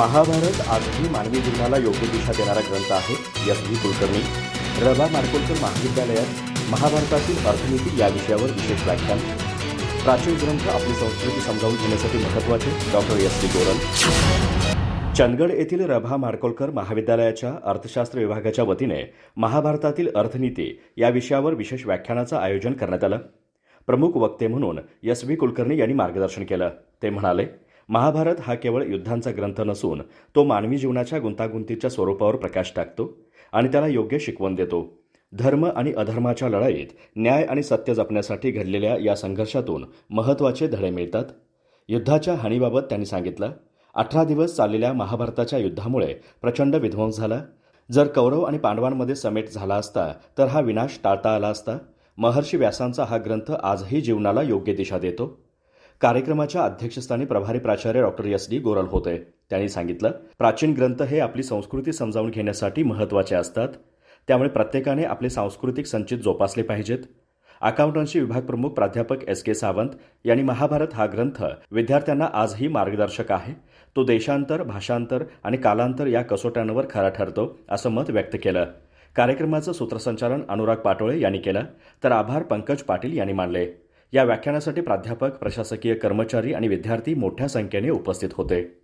महाभारत आजही मानवी जीवनाला योग्य दिशा देणारा ग्रंथ आहे एस व्ही कुलकर्णी रभा मार्कोलकर महाविद्यालयात महाभारतातील अर्थनीती या विषयावर विशेष व्याख्यान. प्राचीन ग्रंथ आपली संस्कृती समजावून घेण्यासाठी महत्त्वाचे doctor S. T Goral. Chandgad येथील रभा मार्कोलकर महाविद्यालयाच्या अर्थशास्त्र विभागाच्या वतीने महाभारतातील अर्थनीती या विषयावर विशेष व्याख्यानाचं आयोजन करण्यात आलं. प्रमुख वक्ते म्हणून एस. व्ही. कुलकर्णी यांनी मार्गदर्शन केलं. ते म्हणाले महाभारत हा केवळ युद्धांचा ग्रंथ नसून तो मानवी जीवनाच्या गुंतागुंतीच्या स्वरूपावर प्रकाश टाकतो आणि त्याला योग्य शिकवण देतो. धर्म आणि अधर्माच्या लढाईत न्याय आणि सत्य जपण्यासाठी घडलेल्या या संघर्षातून महत्त्वाचे धडे मिळतात. युद्धाच्या हानीबाबत त्यांनी सांगितलं अठरा दिवस चाललेल्या महाभारताच्या युद्धामुळे प्रचंड विध्वंस झाला. जर कौरव आणि पांडवांमध्ये समेट झाला असता तर हा विनाश टाळता आला असता. महर्षी व्यासांचा हा ग्रंथ आजही जीवनाला योग्य दिशा देतो. कार्यक्रमाच्या अध्यक्षस्थानी प्रभारी प्राचार्य डॉक्टर एस डी गोरल होते. त्यांनी सांगितलं प्राचीन ग्रंथ हे आपली संस्कृती समजावून घेण्यासाठी महत्त्वाचे असतात. त्यामुळे प्रत्येकाने आपले सांस्कृतिक संचित जोपासले पाहिजेत. अकाउंटन्सी विभाग प्रमुख प्राध्यापक एस के सावंत यांनी महाभारत हा ग्रंथ विद्यार्थ्यांना आजही मार्गदर्शक आहे. तो देशांतर भाषांतर आणि कालांतर या कसोट्यांवर खरा ठरतो असं मत व्यक्त केलं. कार्यक्रमाचं सूत्रसंचालन अनुराग पाटोळे यांनी केलं तर आभार पंकज पाटील यांनी मानले. या व्याख्यानासाठी प्राध्यापक प्रशासकीय कर्मचारी आणि विद्यार्थी मोठ्या संख्येने उपस्थित होते.